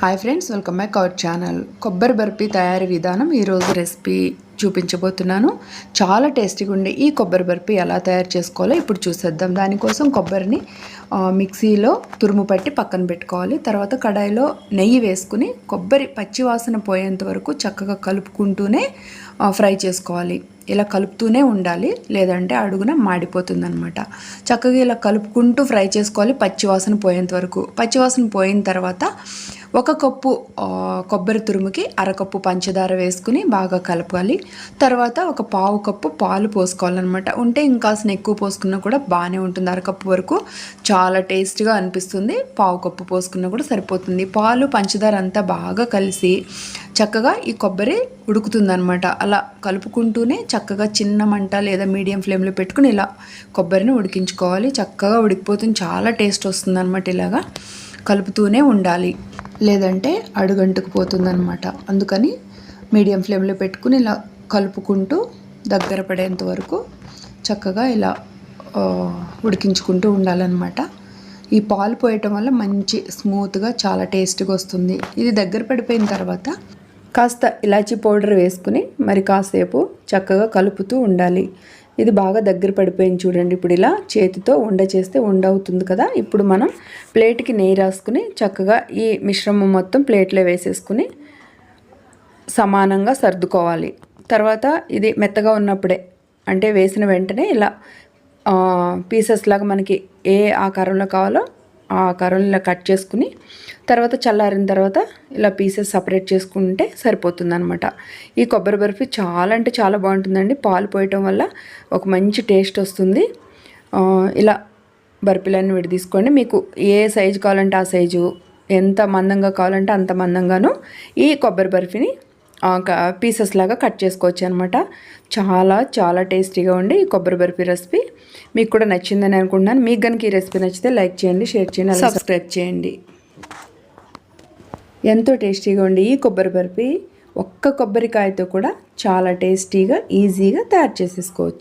Hi friends welcome back our channel. కొబ్బరి బర్ఫీ తయారీ విధానం ఈరోజు రెసిపీ చూపించబోతున్నాను. చాలా టేస్టీగా ఉండే ఈ కొబ్బరి బర్ఫీ ఎలా తయారు చేసుకోవాలో ఇప్పుడు చూసేద్దాం. దానికోసం కొబ్బరిని మిక్సీలో తురుము పట్టి పక్కన పెట్టుకోవాలి. తర్వాత కడాయిలో నెయ్యి వేసుకుని కొబ్బరి పచ్చి వాసన పోయేంత వరకు చక్కగా కలుపుకుంటూనే ఫ్రై చేసుకోవాలి. ఇలా కలుపుతూనే ఉండాలి లేదంటే అడుగున మాడిపోతుందనమాట చక్కగా ఇలా కలుపుకుంటూ ఫ్రై చేసుకోవాలి పచ్చి వాసన పోయేంత వరకు. పచ్చి వాసన పోయిన తర్వాత ఒక కప్పు కొబ్బరి తురుముకి అరకప్పు పంచదార వేసుకుని బాగా కలపాలి. తర్వాత ఒక పావు కప్పు పాలు పోసుకోవాలన్నమాట. ఉంటే ఇంకాసిన ఎక్కువ పోసుకున్నా కూడా బాగానే ఉంటుంది. అరకప్పు వరకు చాలా టేస్ట్గా అనిపిస్తుంది. పావు కప్పు పోసుకున్నా కూడా సరిపోతుంది. పాలు పంచదార అంతా బాగా కలిసి చక్కగా ఈ కొబ్బరి ఉడుకుతుందనమాట అలా కలుపుకుంటూనే చక్కగా చిన్న మంట లేదా మీడియం ఫ్లేమ్లో పెట్టుకుని ఇలా కొబ్బరిని ఉడికించుకోవాలి. చక్కగా ఉడికిపోతుంది. చాలా టేస్ట్ వస్తుందన్నమాట ఇలాగా. కలుపుతూనే ఉండాలి. లేదంటే అడుగంటుకు పోతుందనమాట అందుకని మీడియం ఫ్లేమ్లో పెట్టుకుని ఇలా కలుపుకుంటూ దగ్గర పడేంత వరకు చక్కగా ఇలా ఉడికించుకుంటూ ఉండాలన్నమాట. ఈ పాలు పోయటం వల్ల మంచి స్మూత్గా చాలా టేస్ట్గా వస్తుంది. ఇది దగ్గర పడిపోయిన తర్వాత కాస్త ఇలాచీ పౌడర్ వేసుకుని మరి కాసేపు చక్కగా కలుపుతూ ఉండాలి. ఇది బాగా దగ్గర పడిపోయింది చూడండి. ఇప్పుడు ఇలా చేతితో ఉండ చేస్తే ఉండ అవుతుంది కదా. ఇప్పుడు మనం ప్లేట్కి నెయ్యి రాసుకుని చక్కగా ఈ మిశ్రమం మొత్తం ప్లేట్లో వేసేసుకుని సమానంగా సర్దుకోవాలి. తర్వాత ఇది మెత్తగా ఉన్నప్పుడే అంటే వేసిన వెంటనే ఇలా పీసెస్ లాగా మనకి ఏ ఆకారంలో కావాలో ఆ ఆకారంలో ఇలా కట్ చేసుకుని తర్వాత చల్లారిన తర్వాత ఇలా పీసెస్ సపరేట్ చేసుకుంటే సరిపోతుంది అనమాట ఈ కొబ్బరి బర్ఫీ చాలా అంటే చాలా బాగుంటుందండి. పాలు పోయటం వల్ల ఒక మంచి టేస్ట్ వస్తుంది. ఇలా బర్ఫీలన్నీ విడి తీసుకోండి మీకు ఏ సైజు కావాలంటే ఆ సైజు ఎంత మందంగా కావాలంటే అంత మందంగాను ఈ కొబ్బరి బర్ఫీని పీసెస్ లాగా కట్ చేసుకోవచ్చు అనమాట చాలా చాలా టేస్టీగా ఉండి ఈ కొబ్బరి బర్ఫీ రెసిపీ మీకు కూడా నచ్చిందని అనుకుంటున్నాను. మీకు కనుక ఈ రెసిపీ నచ్చితే లైక్ చేయండి షేర్ చేయండి సబ్స్క్రైబ్ చేయండి. ఎంతో టేస్టీగా ఉండి ఈ కొబ్బరి బర్ఫీ ఒక్క కొబ్బరికాయతో కూడా చాలా టేస్టీగా ఈజీగా తయారు చేసేసుకోవచ్చు.